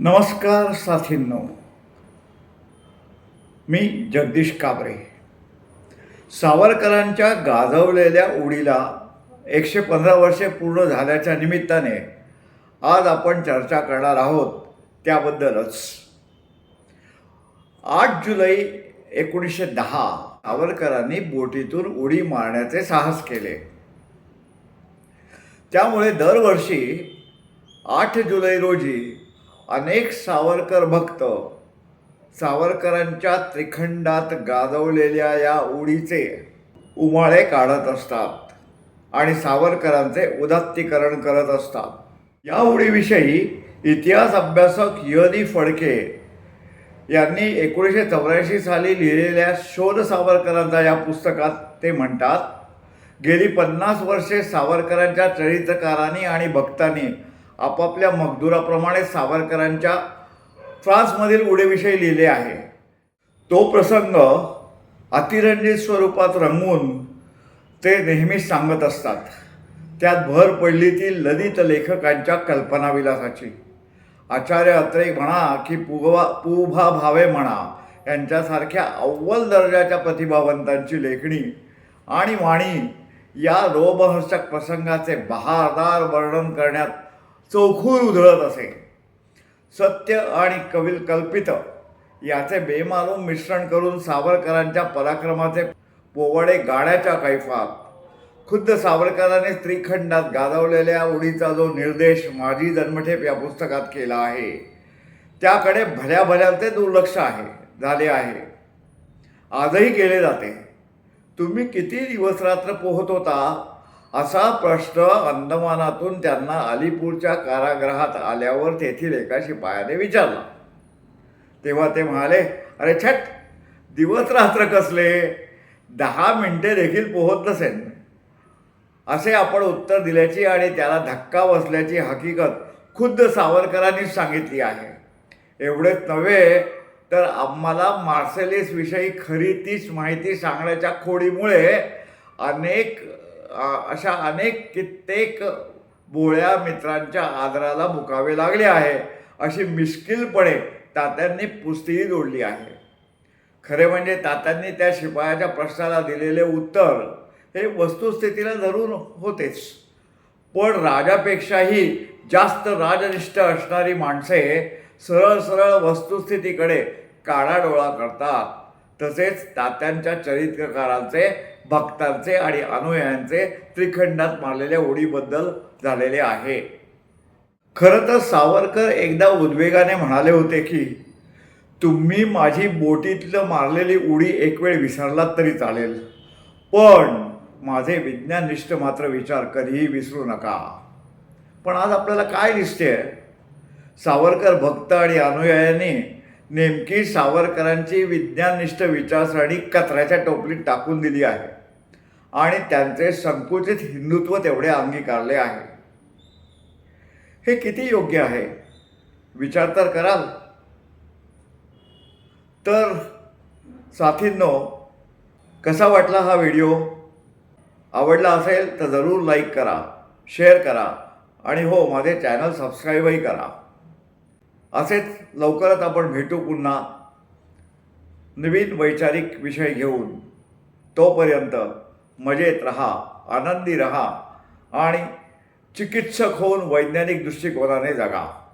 नमस्कार साथींनो. मी जगदीश काबरे सावरकरांच्या गाजवलेल्या उडीला एकशे पंधरा वर्षे पूर्ण झाल्याच्या निमित्ताने आज आपण चर्चा करणार आहोत त्याबद्दलच. आठ जुलै एकोणीसशे दहा सावरकरांनी बोटीतून उडी मारण्याचे साहस केले. त्यामुळे दरवर्षी आठ जुलै रोजी अनेक सावरकर भक्त सावरकरांच्या त्रिखंडात गाजवलेल्या या उडीचे उमाळे काढत असतात आणि सावरकरांचे उदात्तीकरण करत असतात. या उडीविषयी इतिहास अभ्यासक यदी फडके यांनी एकोणीसशे चौऱ्याऐंशी साली लिहिलेल्या शोध सावरकरांचा या पुस्तकात ते म्हणतात गेली पन्नास वर्षे सावरकरांच्या चरित्रकारांनी आणि भक्तांनी आपापल्या मगदुराप्रमाणे सावरकरांच्या फ्रान्समधील उडेविषयी लिहिले आहे. तो प्रसंग अतिरंजित स्वरूपात रंगून ते नेहमीच सांगत असतात. त्यात भर पडली ती ललित लेखकांच्या कल्पनाविलासाची. आचार्य अत्रे म्हणा की पुगवा पुभा भावे म्हणा यांच्यासारख्या अव्वल दर्जाच्या प्रतिभावंतांची लेखणी आणि वाणी या रोबहर्षक प्रसंगाचे बहारदार वर्णन करण्यात चौखूर उधळत असे. सत्य आणि कविल कल्पित याचे बेमालूम मिश्रण करून सावरकरांच्या पराक्रमाचे पोवाडे गाण्याच्या कैफात. खुद्द सावरकरांनी त्रिखंडात गाजवलेल्या उडीचा जो निर्देश माझी जन्मठेप या पुस्तकात केला आहे त्याकडे भल्या भल्यांचे दुर्लक्ष आहे झाले आहे. आजही केले जाते. तुम्ही किती दिवस रात्र पोहत होता? असा प्रश्न अंदमानातून त्यांना अलीपूरच्या कारागृहात आल्यावर तेथील एका शिपायाने विचारला. तेव्हा ते म्हणाले अरे छट दिवस रात्र कसले? दहा मिनटे देखील पोहत नसेल असे आपण उत्तर दिल्याची आणि त्याला धक्का बसल्याची हकीकत खुद्द सावरकरांनीच सांगितली आहे. एवढेच नव्हे तर आम्हाला मार्सेलिसविषयी खरी तीच माहिती सांगण्याच्या खोडीमुळे अनेक अशा अनेक कित्येक बोळ्या मित्रांच्या आदराला मुकावे लागले आहे. अशी मिश्किलपणे तात्यांनी पुस्तीही जोडली आहे. खरे म्हणजे तात्यांनी त्या शिपायाच्या प्रश्नाला दिलेले उत्तर हे वस्तुस्थितीला धरून होतेच. पण राजापेक्षाही जास्त राजनिष्ठ असणारी माणसे सरळ सरळ वस्तुस्थितीकडे काळाडोळा करतात. तसेच तात्यांच्या चरित्रकारांचे भक्तांचे आणि अनुयायांचे त्रिखंडात मारलेल्या उडीबद्दल झालेले आहे. खरं तर सावरकर एकदा उद्वेगाने म्हणाले होते की तुम्ही माझी बोटीतलं मारलेली उडी एक वेळ विसरलात तरी चालेल पण माझे विज्ञाननिष्ठ मात्र विचार कधीही विसरू नका. पण आज आपल्याला काय दिसते सावरकर भक्त आणि अनुयायांनी नेमकी सावरकरांची विज्ञाननिष्ठ विचारसरणी कचऱ्याच्या टोपलीत टाकून दिली आहे. आणि त्यांचे संकुचित हिंदुत्व तेवढे अंगीकारले आहे. हे किती योग्य आहे? विचार तर कराल. तर साथींनो कसा वाटला हा व्हिडिओ? आवडला असेल तर जरूर लाईक करा शेअर करा आणि हो माझे चॅनल सबस्क्राईबही करा. असेच लवकरच आपण भेटू पुन्हा नवीन वैचारिक विषय घेऊन. तोपर्यंत मजेत रहा आनंदी रहा आणि चिकित्सक होऊन वैज्ञानिक दृष्टिकोनाने जगा.